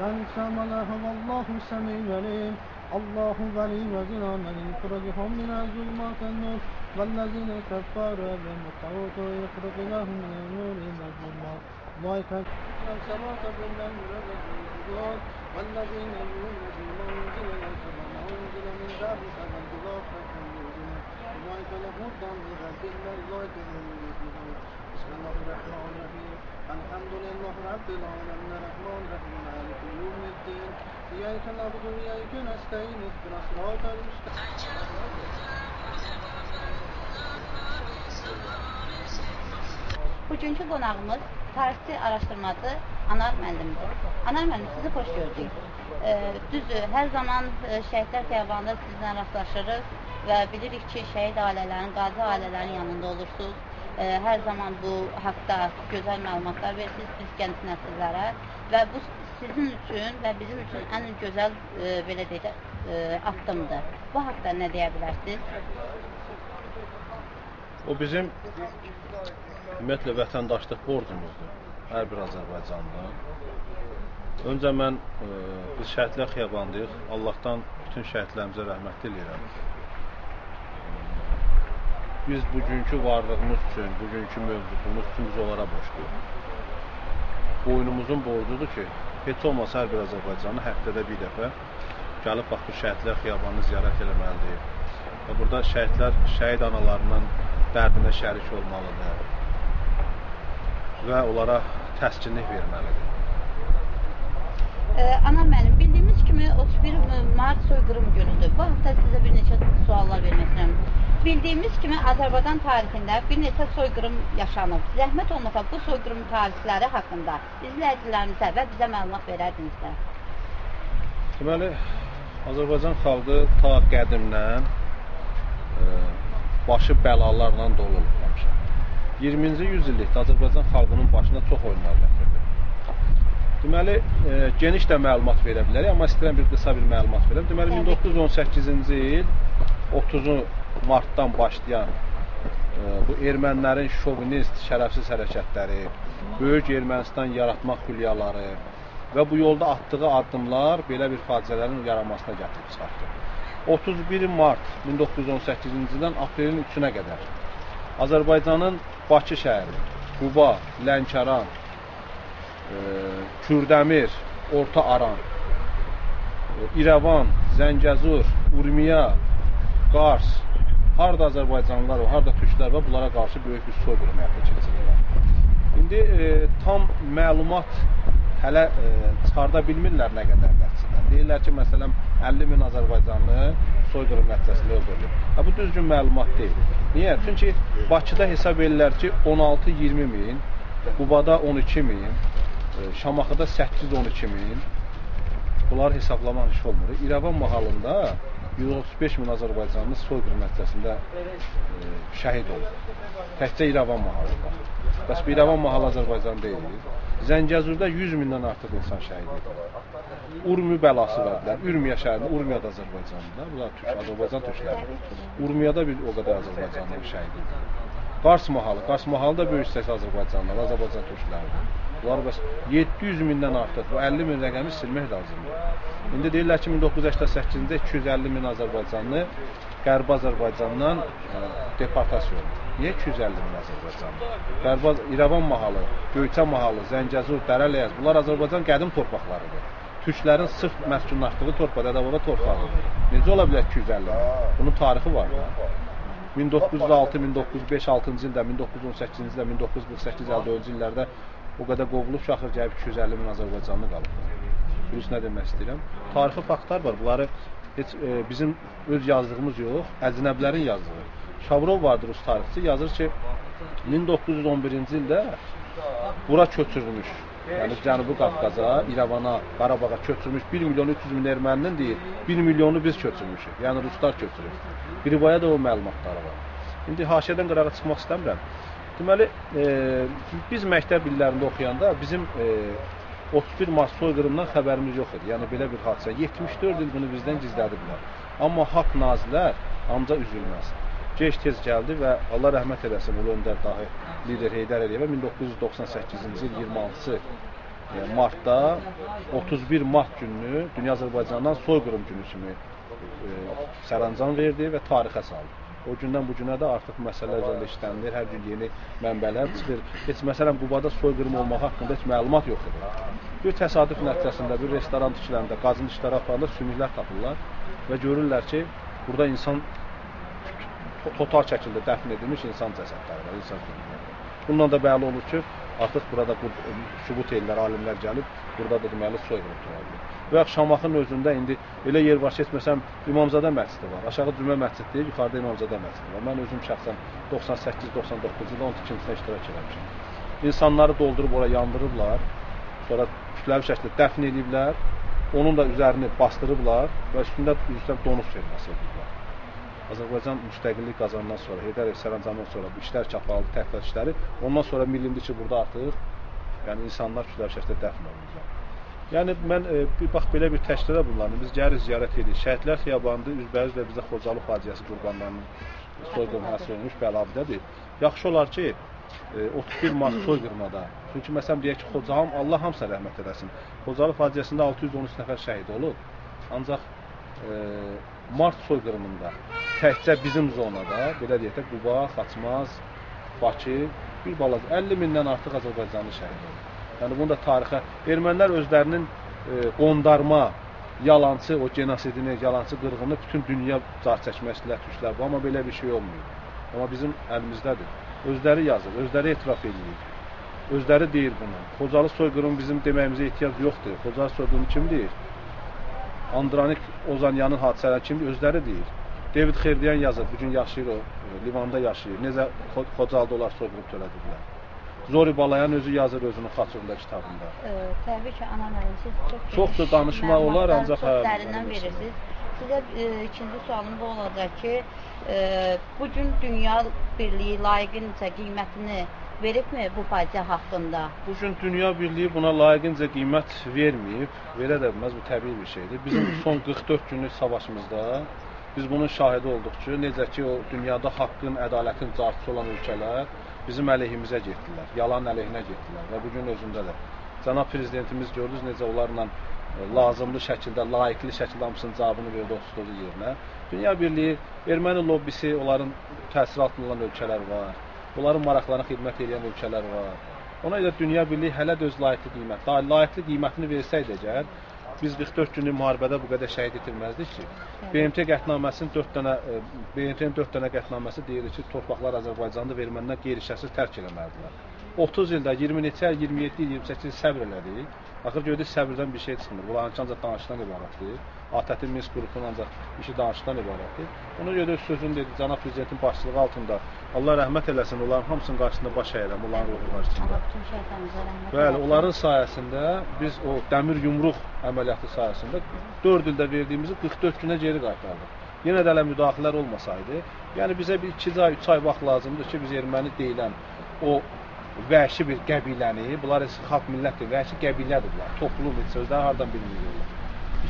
من شمله والله سميع عليم. الله ولي وزنا من يخرجهم من الظلمات النور. والذين كفروا بالطاغوت يخرجونهم من النور إلى الظلمات. أولئك الصراط بالله والذين يؤمنون بما أنزل إليك وما أنزل من قبلك والبلاغ فكلهم أولئك لهم هم المفلحون بسم الله الرحمن الرحيم. الحمد لله رب العالمين الرحمن الرحيم مالك يوم الدين إياك نعبد وإياك نستعين اهدنا الصراط المستقيم Bugünkü qonağımız tarixçi araşdırmacı Anar müəllimdir. Anar müəllim, sizi xoş gördük. E, düzdür, hər zaman e, şəhidlər xiyabanında sizlə rastlaşırıq və bilirik ki, şəhid ailələrin, qazi ailələrin yanında olursunuz. E, hər zaman bu haqda gözəl məlumatlar verirsiniz biz gənc nəsillərə və bu sizin üçün və bizim üçün ən gözəl e, belə deyək e, addımdır. Bu haqda nə deyə bilərsiniz? O bizim ümumiyyətlə vətəndaşlıq borcumuzdur. Hər bir Azərbaycanlı. Öncə mən e, biz şəhidlər xiyabandayıq. Allahdan bütün şəhidlərimizə rəhmət diləyirəm. Biz bugünkü varlığımız üçün, bugünkü mövcudluğumuz üçün biz onlara borcluyuq. Boynumuzun borcudur ki, heç olmasa hər bir Azərbaycanlı həftədə bir dəfə gəlib bax bu şəhidlər xiyabanını ziyarət eləməlidir. Və burada şəhidlər, şəhid analarının dərdinə şərik olmalıdır və onlara təskinlik verməlidir. Ee, ana müəllim, bildiyimiz kimi 31 mart soyqırım günüdür. Bu haqda sizə bir neçə suallar vermək istəyirəm. Bildiyimiz kimi Azərbaycan tarixində bir neçə soyqırım yaşanıb. Zəhmət olmasa bu soyqırım tarixləri haqqında izləyicilərimizə və bizə məlumat verərdinizsə. Deməli, Azərbaycan xalqı ta qədimdən e, başı bəlalarla dolu həmişə. 20-ci yüzillikdə Azərbaycan xalqının başına çox oyunlar gətirdi. Deməli, e, geniş də məlumat verə bilərik, amma istəyirəm bir qısa bir məlumat verəm. Deməli, Təbii. 1918-ci il 30 martdan başlayan e, bu ermənilərin şovinist, şərəfsiz hərəkətləri, Böyük Ermənistan yaratmaq xülyaları və bu yolda atdığı addımlar belə bir faciələrin yaranmasına gətirib çıxartdı. 31 mart 1918-ci ildən aprelin 3-nə qədər Azərbaycanın Bakı şəhəri, Quba, Lənkəran, e, Kürdəmir, Orta Aran, e, İrəvan, Zəngəzur, Urmiya, Qars, harda Azərbaycanlılar var, harda türklər var, bunlara qarşı böyük bir soyqırım həyata keçirirlər. İndi e, tam məlumat hələ e, çıxarda bilmirlər nə qədər nəticədən. Deyirlər ki, məsələn, 50 min Azərbaycanlı soyqırım nəticəsində öldürülüb. Ha, bu düzgün məlumat deyil. Niyə? Çünki Bakıda hesab edirlər ki, 16-20 min, Qubada 12 min, e, Şamaxıda 8-12 min. Bunları hesablamaq iş olmur. İrəvan mahalında 135 min Azərbaycanlı soyqırım nəticəsində e, şəhid olub. Təkcə İrəvan mahalında. Bəs bu İrəvan mahalı Azərbaycan deyil. Zəngəzurda 100 mindən artıq insan şəhid edilib. Urmi bəlası verdilər. Ürmiyə şəhərində, Urmiyada Azərbaycanda, bunlar türk, Azərbaycan türkləri. Urmiyada bir o qədər Azərbaycanlı şəhid edilib. Qars mahalı, Qars mahalı da böyük hissəsi Azərbaycanlılar, Azərbaycan türkləridir. Bunlar bəs 700 mindən artıq, bu 50 min rəqəmi silmək lazımdır. İndi deyirlər ki, 1988-də 250 min Azərbaycanlı Qərbi Azərbaycandan ə, deportasiya oldu. Niyə 250 min Azərbaycanlı? Qərbi İrəvan mahalı, Göyçə mahalı, Zəngəzur, Dərələyəz, bunlar Azərbaycan qədim torpaqlarıdır. Türklərin sırf məskunlaşdığı torpaq, Dədəbaba torpağıdır. Necə ola bilər 250 min? Bunun tarixi var da. 1906, 1905, 6-cı ildə, 1918-ci ildə, 1948-54-cü illərdə o qədər qovulub şaxır gəlib 250 min Azərbaycanlı qalıb. Bilirsiniz nə demək istəyirəm? Tarixi faktlar var. Bunları heç e, bizim öz yazdığımız yox, əcnəbilərin yazdığı. Şavrov vardır rus tarixçi, yazır ki 1911-ci ildə bura köçürülmüş. Yəni Cənubi Qafqaza, İrəvana, Qarabağa köçürmüş 1 milyon 300 min erməninin deyil, 1 milyonu biz köçürmüşük. Yəni ruslar köçürüb. Biribaya da o məlumatları var. İndi haşiyədən qırağa çıxmaq istəmirəm. Deməli, e, biz məktəb illərində oxuyanda bizim e, 31 mart soyqırımından xəbərimiz yox idi. Yəni belə bir hadisə 74 il bunu bizdən gizlədiblər. Amma haqq nazilər ancaq üzülməz. Gec tez gəldi və Allah rəhmət eləsin Ulu Öndər dahi lider Heydər Əliyevə 1998-ci il 26-sı e, martda 31 mart gününü Dünya Azərbaycandan soyqırım günü kimi e, sərəncam verdi və tarixə saldı. O gündən bu günə də artıq məsələlər üzərində işlənilir, hər gün yeni mənbələr çıxır. Heç məsələn Qubada soyqırım olmağı haqqında heç məlumat yox. Bir təsadüf nəticəsində bir restoran tikiləndə, qazın işləri aparanda sümüklər tapırlar və görürlər ki, burada insan to- total şəkildə dəfn edilmiş insan cəsədləri var, insan sümükləri. Bundan da bəlli olur ki, artıq burada bu sübut edirlər, alimlər gəlib, burada da deməli soyqırım törədilib. Və Şamaxın özündə indi elə yer ki, etməsəm İmamzadə məscidi var. Aşağı Cümə məscidi deyil, yuxarıda İmamzadə məscidi var. Mən özüm şəxsən 98-99 ildə onun tikintisində iştirak etmişəm. İnsanları doldurub ora yandırıblar, sonra kütləvi şəkildə dəfn ediblər, onun da üzərini bastırıblar və üstündə üzrə donuz ferması ediblər. Azərbaycan müstəqillik qazanandan sonra, Heydər Əliyev sərəncamından sonra bu işlər çapaldı, təhqiqat işləri, ondan sonra bilindi ki, burada artıq yəni insanlar kütləvi şəkildə dəfn olunacaq. Yəni mən e, bir bax belə bir təşkilə bunların biz gəlirik ziyarət edirik. Şəhidlər xiyabanında üzbəüz və bizə Xocalı faciəsi qurbanlarının soyqırım həsr olunmuş Bəlabidədir. Yaxşı olar ki, e, 31 mart soyqırmada. Çünki məsələn deyək ki, Xocalım Allah hamısına rəhmət eləsin. Xocalı faciəsində 613 nəfər şəhid olub. Ancaq e, mart soyqırımında təkcə bizim zonada, belə deyək də Quba, Xaçmaz, Bakı bir balaca 50 mindən artıq Azərbaycanlı şəhid olub. Yəni bunu da tarixə ermənilər özlərinin e, qondarma yalançı o genosidini, yalançı qırğını bütün dünya car çəkmək istəyirlər türklər bu, amma belə bir şey olmuyor. Amma bizim əlimizdədir. Özləri yazır, özləri etiraf edir. Özləri deyir bunu. Xocalı soyqırımı bizim deməyimizə ehtiyac yoxdur. Xocalı soyqırımı kim deyir? Andranik Ozanyanın hadisələri kim özləri deyir. David Xerdiyan yazır, bu gün yaşayır o, e, Livanda yaşayır. Necə Xo- Xocalda onlar soyqırım törədiblər. Zori Balayan özü yazır özünün Xaçurunda kitabında. Ə, təbii ki, ana müəllim siz çox Çoxdur geniş danışmaq olar, ancaq çox hə, dərindən verirsiniz. Sizə ə, ikinci sualım bu olacaq ki, ə, bu gün dünya birliyi layiqincə qiymətini veribmi bu faciə haqqında? Bu gün dünya birliyi buna layiqincə qiymət verməyib. Verə bu təbii bir şeydir. Bizim son 44 günlük savaşımızda biz bunun şahidi olduq ki, necə ki o dünyada haqqın, ədalətin carçısı olan ölkələr bizim əleyhimizə getdilər, yalan əleyhinə getdilər və bu gün özündə də cənab prezidentimiz gördünüz necə onlarla e, lazımlı şəkildə, layiqli şəkildə hamısının cavabını verdi o stolu yerinə. Dünya Birliyi erməni lobbisi, onların təsir altında olan ölkələr var. Onların maraqlarına xidmət edən ölkələr var. Ona görə Dünya Birliyi hələ də öz layiqli qiymət, layiqli qiymətini versəydi əgər biz 44 günlük müharibədə bu qədər şəhid itirməzdik ki. BMT qətnaməsinin 4 dənə e, BMT-nin 4 dənə qətnaməsi deyir ki, torpaqlar Azərbaycanda verməndən qeyri-şərtsiz tərk eləməlidirlər. 30 ildə 20 neçə, il, 27 il, 28 il səbr elədik. Axır gördük səbirdən bir şey çıxmır. Bunların ancaq danışıqdan ibarətdir. ATƏT-in Minsk qrupunun ancaq işi danışıqdan ibarətdir. Ona görə öz sözünü dedi cənab prezidentin başçılığı altında. Allah rəhmət eləsin, onların hamısının qarşısında baş əyirəm, onların ruhu qarşısında. Bəli, onların sayəsində biz o dəmir yumruq əməliyyatı sayəsində 4 ildə verdiyimizi 44 günə geri qaytardıq. Yenə də hələ müdaxilələr olmasaydı, yəni bizə bir 2 ay, 3 ay vaxt lazımdır ki, biz erməni deyilən o vəhşi bir qəbiləni, bunlar heç xalq millətdir, vəhşi qəbilədir bunlar, heç sözləri hardan bilmirlər.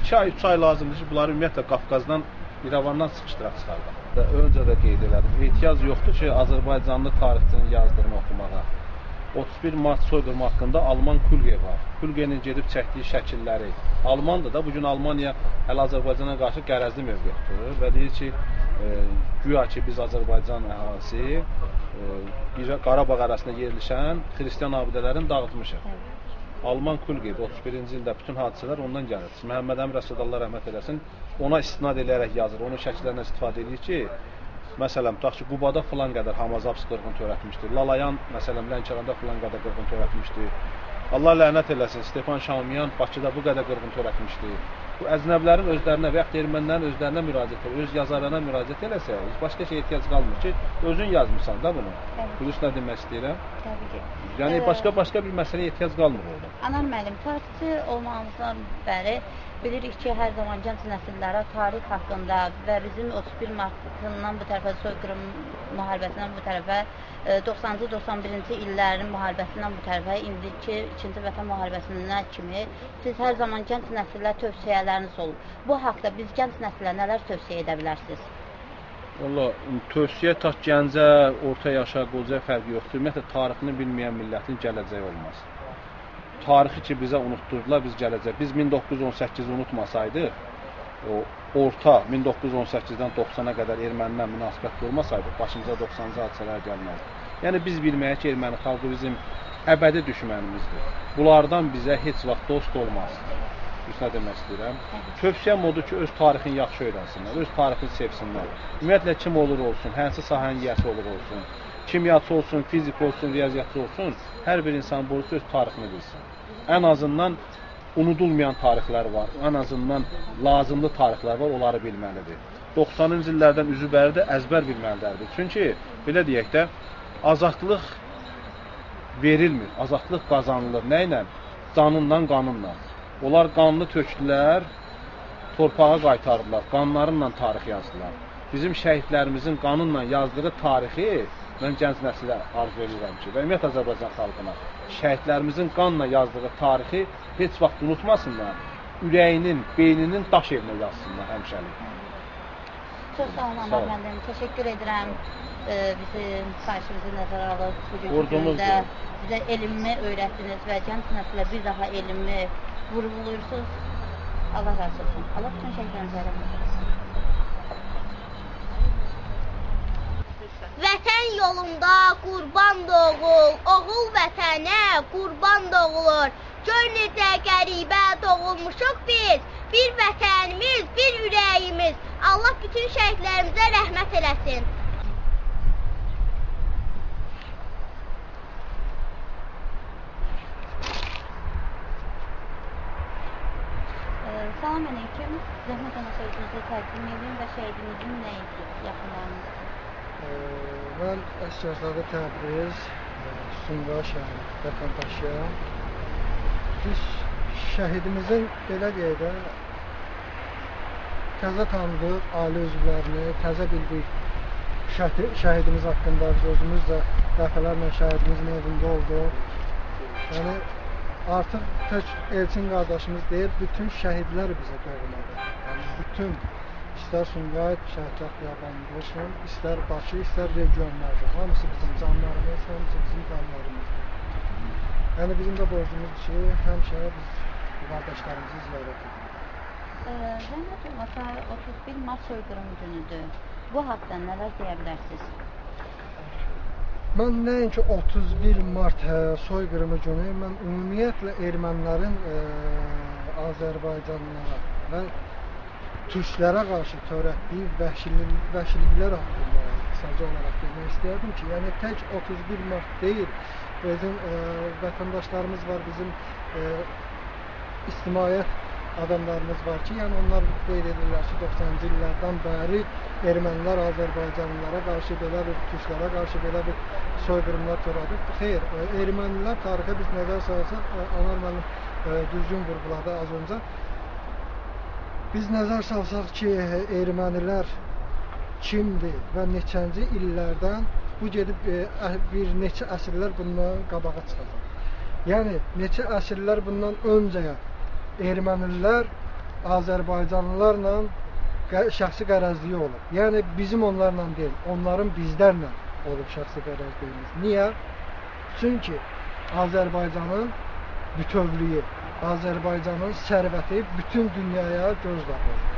2 ay, 3 ay lazımdır ki, bunları ümumiyyətlə Qafqazdan, İrəvandan sıxışdıraq çıxardıq. Və öncə də qeyd elədim, ehtiyac yoxdur ki, Azərbaycanlı tarixçinin yazdığını oxumağa. 31 mart soyqırımı haqqında Alman Kulge var. Kulgenin gedib çəkdiyi şəkilləri. Almandır da, bu gün Almaniya hələ Azərbaycana qarşı qərəzli mövqe tutur və deyir ki, e, güya ki biz Azərbaycan əhalisi e, Qarabağ arasında yerləşən xristian abidələrini dağıtmışıq. Alman Kulge 31-ci ildə bütün hadisələr ondan gəlir. Məhəmməd Əmin Rəsulullah rəhmət eləsin, ona istinad edərək yazır, onun şəkillərindən istifadə edir ki, Məsələn, tutaq ki, Qubada filan qədər Hamazaps qırğın törətmişdi. Lalayan, məsələn, Lənkəranda filan qədər qırğın törətmişdi. Allah lənət eləsin, Stefan Şamiyan Bakıda bu qədər qırğın törətmişdi. Bu əcnəbilərin özlərinə və yaxud ermənilərin özlərinə müraciət edir, öz yazarlarına müraciət eləsə, heç başqa şey ehtiyac qalmır ki, özün yazmısan da bunu. Bilirsən nə demək istəyirəm? Təbii ki. Yəni Ee, başqa başqa bir məsələyə ehtiyac qalmır orada. Anar müəllim, tarixçi olmağımızdan bəri bilirik ki, hər zaman gənc nəsillərə tarix haqqında və bizim 31 martından bu tərəfə soyqırım müharibəsindən bu tərəfə e, 90-cı 91-ci illərin müharibəsindən bu tərəfə indiki 2-ci Vətən müharibəsindən kimi siz hər zaman gənc nəsillə tövsiyələriniz olub. Bu haqqda biz gənc nəslə nələr tövsiyə edə bilərsiniz? Valla tövsiyə tak gəncə, orta yaşa, qocaya fərqi yoxdur. Ümumiyyətlə tarixini bilməyən millətin gələcəyi olmaz. Tarixi ki bizə unutturdular, biz gələcək. Biz 1918-i unutmasaydıq, o orta 1918-dən 90-a qədər ermənilər münasibət qurmasaydı, başımıza 90-cı hadisələr gəlməzdi. Yəni biz bilməyək ki, erməni xalqı bizim əbədi düşmənimizdir. Bunlardan bizə heç vaxt dost olmaz. Düz nə demək istəyirəm? Tövsiyəm odur ki, öz tarixini yaxşı öyrənsinlər, öz tarixini sevsinlər. Ümumiyyətlə kim olur olsun, hansı sahənin yiyəsi olur olsun, kimyaçı olsun, fizik olsun, riyaziyyatçı olsun, hər bir insan borclu öz tarixini bilsin. Ən azından unudulmayan tarixlər var, ən azından lazımlı tarixlər var, onları bilməlidir. 90-cı illərdən üzü bəri də əzbər bilməlilərdir. Çünki belə deyək də azadlıq verilmir, azadlıq qazanılır. Nə ilə? Canınla, qanınla. Onlar qanını tökdülər, torpağa qaytardılar, qanlarınla tarix yazdılar. Bizim şəhidlərimizin qanınla yazdığı tarixi mən gənc nəsilə arzu edirəm ki, və ümumiyyətlə Azərbaycan xalqına şəhidlərimizin qanla yazdığı tarixi heç vaxt unutmasınlar. Ürəyinin, beyninin daş evinə yazsınlar həmişəlik. Çox sağ olun müəllim. Təşəkkür edirəm. Ee, bizim xahişimizi nəzərə alıb bugünkü gündə bizə elmi öyrətdiniz və gənc nəslə bir daha elmi vurğulayırsınız. Allah razı olsun. Allah bütün şəhidlərimizə rəhmət. Vətən yolunda qurban doğul, oğul vətənə qurban doğulur. Gör necə qəribə doğulmuşuq biz, bir vətənimiz, bir ürəyimiz. Allah bütün şəhidlərimizə rəhmət eləsin. Salam aleyküm. Zəhmət olmasa özünüzü təqdim edin və şəhidimizin nəyidir Ben Əsgərzadə Təbriz, Sumqa şəhəri vətəndaşıyam. Biz şəhidimizin belə deyək də təzə tanıdıq ailə üzvlərini, təzə bildik şəhi- şəhidimiz haqqında biz özümüz də dəfələrlə şəhidimizin evində olduq. Yəni artıq tək Elçin qardaşımız deyil, bütün şəhidlər bizə doğmadır. Yəni bütün istər Sumqayıt şəhidlər xiyabanında olsun, istər Bakı, istər regionlarda. Hamısı bizim canlarımız, hamısı bizim qanlarımızdır. Yəni bizim də borcumuzdur ki, həmişə biz qardaşlarımızı ziyarət edirik. Zəhmət olmasa 31 mart soyqırım günüdür. Bu haqda nələr deyə bilərsiniz? Mən nəinki 31 mart soyqırımı günü, mən ümumiyyətlə ermənilərin ə, Azərbaycanlılara və türklərə qarşı törətdiyi vəhşilik, vəhşiliklər haqqında qısaca olaraq demək istəyərdim ki, yəni tək 31 mart deyil, bizim ə, vətəndaşlarımız var, bizim ə, ictimaiyyət adamlarımız var ki, yəni onlar qeyd edirlər ki, 90-cı illərdən bəri ermənilər Azərbaycanlılara qarşı belə bir, türklərə qarşı belə bir soyqırımlar törədib. Xeyr, ə, ermənilər tarixə biz nəzər salsaq, ə, Anar müəllim ə, düzgün vurğuladı az öncə. Biz nəzər salsaq ki, ermənilər kimdir və neçənci illərdən bu gedib e, bir neçə əsrlər bundan qabağa çıxacaq. Yəni neçə əsrlər bundan öncəyə ermənilər Azərbaycanlılarla şəxsi qərəzliyi olub. Yəni bizim onlarla deyil, onların bizlərlə olub şəxsi qərəzliyimiz. Niyə? Çünki Azərbaycanın bütövlüyü, Azərbaycanın sərvəti bütün dünyaya göz dağı olub.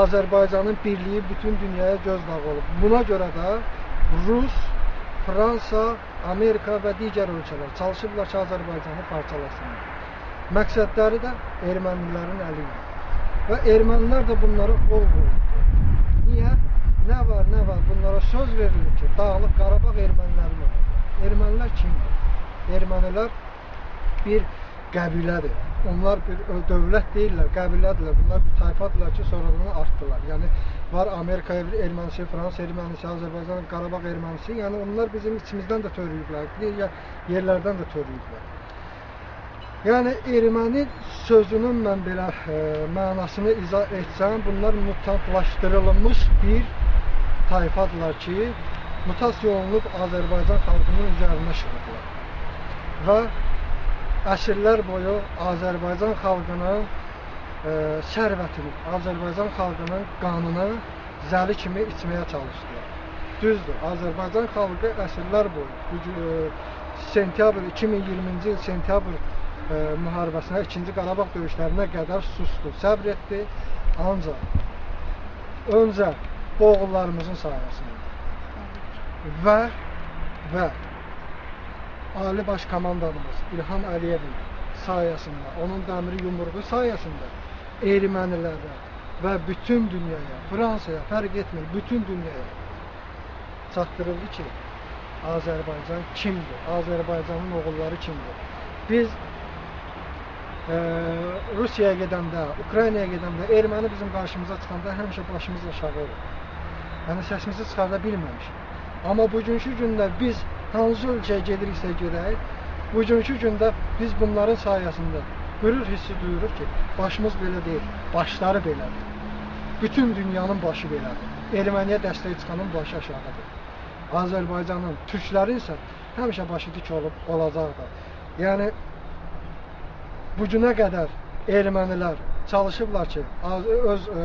Azərbaycanın birliyi bütün dünyaya göz dağı olub. Buna görə də Rus, Fransa, Amerika və digər ölkələr çalışıblar ki, Azərbaycanı parçalasınlar. Məqsədləri də ermənilərin əli ilə. Və ermənilər də bunlara qol qoydu. Niyə? Nə var, nə var? Bunlara söz verilir ki, Dağlıq Qarabağ ermənilərin olacaq. Ermənilər kimdir? Ermənilər bir qəbilədir. Onlar bir dövlət deyillər, qəbilədirlər. Bunlar bir tayfadırlar ki, sonradan artdılar. Yəni var Amerika ermənisi, Fransa ermənisi, Azərbaycan, Qarabağ ermənisi. Yəni onlar bizim içimizdən də törüyüblər, digər yerlərdən də törüyüblər. Yəni erməni sözünün mən belə e, mənasını izah etsəm, bunlar mutantlaşdırılmış bir tayfadırlar ki, mutasiya olunub Azərbaycan xalqının üzərinə şırıblar. Və əsrlər boyu Azərbaycan xalqının e, sərvətini, Azərbaycan xalqının qanını zəli kimi içməyə çalışdılar. Düzdür, Azərbaycan xalqı əsrlər boyu e, sentyabr 2020-ci il sentyabr e, müharibəsinə, 2-ci Qarabağ döyüşlərinə qədər susdu, səbr etdi. Ancaq öncə bu oğullarımızın sayəsində və və Ali Baş Komandanımız İlham Əliyevin sayəsində, onun dəmir yumruğu sayəsində ermənilərə və bütün dünyaya, Fransaya fərq etmir, bütün dünyaya çatdırıldı ki, Azərbaycan kimdir? Azərbaycanın oğulları kimdir? Biz eee Rusiyaya gedəndə, Ukraynaya gedəndə, erməni bizim qarşımıza çıxanda həmişə başımız aşağı olur. Yəni səsimizi çıxarda bilməmişik. Amma bugünkü gündə biz hansı ölkəyə gediriksə gedək, bugünkü gündə biz bunların sayəsində qürur hissi duyuruq ki, başımız belə deyil, başları belədir. Bütün dünyanın başı belədir. Erməniyə dəstək çıxanın başı aşağıdır. Azərbaycanın, türklərin isə həmişə başı dik olub olacaq da. Yəni bu günə qədər ermənilər çalışıblar ki, öz e,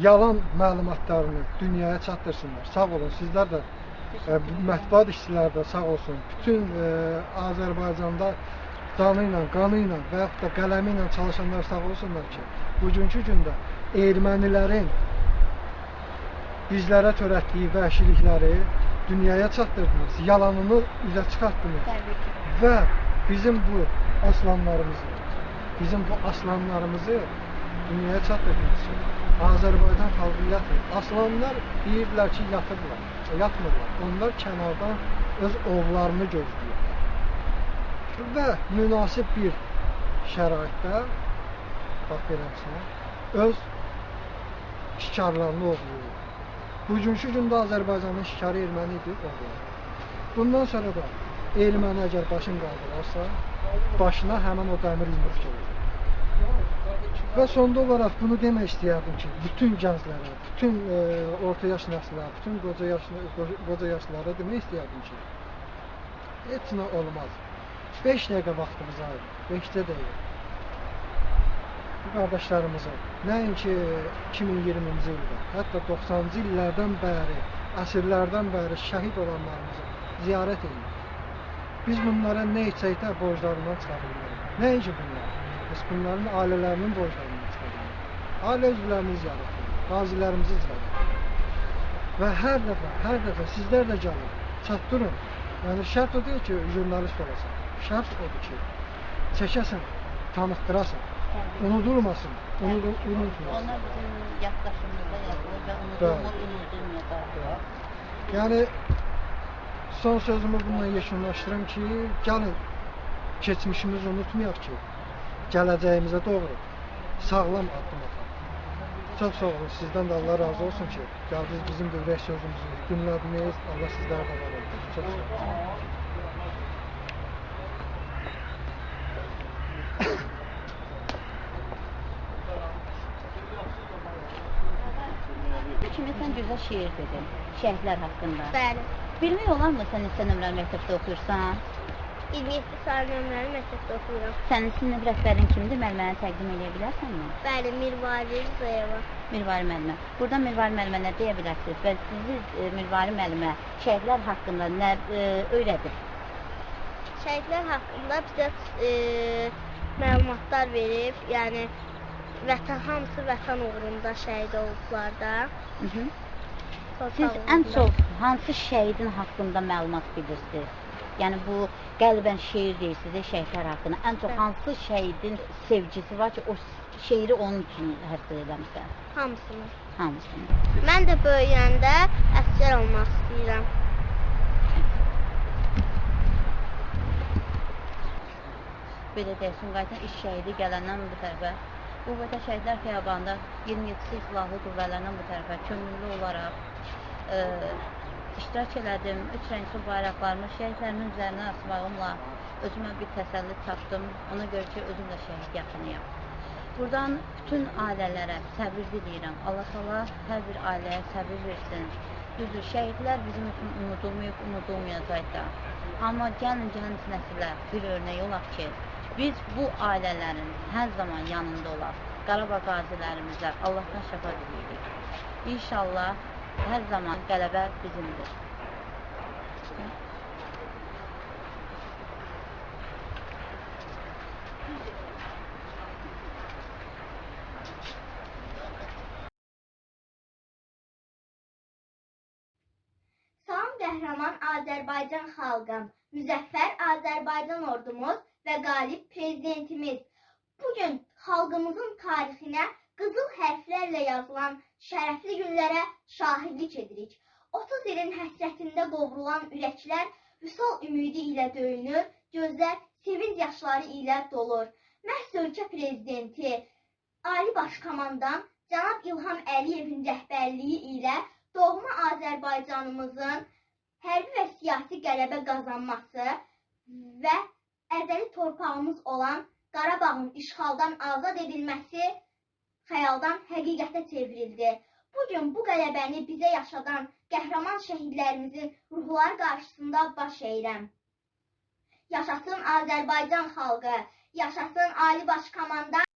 yalan məlumatlarını dünyaya çatdırsınlar. Sağ olun, sizlər də mətbuat işçiləri də sağ olsun. Bütün e, Azərbaycanda canı ilə, qanı ilə və yaxud da qələmi ilə çalışanlar sağ olsunlar ki, bugünkü gündə ermənilərin bizlərə törətdiyi vəhşilikləri dünyaya çatdırdınız, yalanını üzə çıxartdınız və bizim bu aslanlarımızı, bizim bu aslanlarımızı dünyaya çatdırdınız Azərbaycan xalqı yatmır. Aslanlar deyirlər ki, yatıblar, yatmırlar. Onlar kənardan öz ovlarını gözləyir. Və münasib bir şəraitdə bax beləsinə öz şikarlarını ovlayır. Bugünkü gündə Azərbaycanın şikarı erməni idi, ovlayır. Bundan sonra da erməni əgər başını qaldırarsa, başına həmin o dəmir yumruq gələcək. Və sonda olaraq bunu demək istəyərdim ki, bütün gənclərə, bütün e, orta yaş nəslə, bütün qoca yaş qoca yaşlara demək istəyərdim ki, heç nə olmaz. 5 dəqiqə vaxtımız ayır, 5 dəqiqə. Bu qardaşlarımızı nəinki 2020-ci ildə, hətta 90-cı illərdən bəri, əsrlərdən bəri şəhid olanlarımızı ziyarət edin. Biz bunlara nə etsəkdə borclarından çıxa bilmərik. Nəinki bunlar? Bunların ailələrinin borclarından çıxa bilmərik. Ailə edin, qazilərimizi ziyarət edin. Və hər dəfə, hər dəfə sizlər də gəlin, çatdırın. Yəni şərt o deyil ki, jurnalist olasan. Şərt odur ki, çəkəsən, tanıtdırasan, Təbii. unudulmasın, unudu- unutmasın. Onlar bizim yaddaşımızda yazılır və unudulmur, unudulmayacaq. Yəni son sözümü bununla yekunlaşdırım ki, gəlin keçmişimizi unutmayaq ki, gələcəyimizə doğru sağlam addım ataq. Çox sağ olun. Sizdən də Allah razı olsun ki, gəldiniz bizim bu ürək sözümüzü dinlədiniz. Allah sizlərə də var olsun. Çox sağ olun. Kimi sən gözəl şeir dedin, şəhidlər haqqında. Bəli. Bilmək olarmı sən neçə nömrəli məktəbdə oxuyursan? 27 saylı nömrəli məktəbdə oxuyuram. Sənin sinif rəhbərin kimdir? Müəllimənə təqdim edə bilərsənmi? Bəli, Mirvari Rızayeva. Mirvari müəllimə. Burada Mirvari müəllimə nə deyə bilərsiniz? Və sizi e, Mirvari müəllimə şəhidlər haqqında nə e, öyrədir? Şəhidlər haqqında bizə e, məlumatlar verib, yəni vətən hamısı vətən uğrunda şəhid olublar da. Siz ən çox hansı şəhidin haqqında məlumat bilirsiniz? Yəni bu qəlbən şeir deyirsiniz şəhidlər haqqında. Ən çox hansı şəhidin sevgisi var ki, o şeiri onun üçün həsr eləmisən? hamısını. Hamısını. Mən də böyüyəndə əsgər olmaq istəyirəm. belə deyək, Sumqayıtın iş şəhidi gələndən bu tərəfə, bu vətən şəhidlər xiyabanında 27 silahlı qüvvələrdən bu tərəfə könüllü olaraq e, iştirak elədim. Üç rəngli bayraqlarımı şəhidlərimin üzərinə asmağımla özümə bir təsəlli tapdım. Ona görə ki, özüm də şəhid yaxınıyam. Buradan bütün ailələrə səbir diləyirəm. Allah Taala hər bir ailəyə səbir versin. Düzdür, şəhidlər bizim üçün unudulmayıb, unudulmayacaq da. Amma gəlin gənc nəslə bir örnək olaq ki, biz bu ailələrin hər zaman yanında olaq. Qarabağ qazilərimizə Allahdan şəfa diləyirik. İnşallah Her zaman qələbə bizimdir. Salam qəhrəman Azərbaycan xalqım, müzəffər Azərbaycan ordumuz və qalib prezidentimiz. Bugün xalqımızın tarixinə qızıl hərflərlə yazılan şərəfli günlərə şahidlik edirik. 30 ilin həsrətində qovrulan ürəklər vüsal ümidi ilə döyünür, gözlər sevinc yaşları ilə dolur. Məhz ölkə prezidenti, Ali Baş Komandan cənab İlham Əliyevin rəhbərliyi ilə doğma Azərbaycanımızın hərbi və siyasi qələbə qazanması və əzəli torpağımız olan Qarabağın işğaldan azad edilməsi xəyaldan həqiqətə çevrildi. Bu gün bu qələbəni bizə yaşadan qəhrəman şəhidlərimizin ruhları qarşısında baş əyirəm. Yaşasın Azərbaycan xalqı, yaşasın Ali Baş Komandan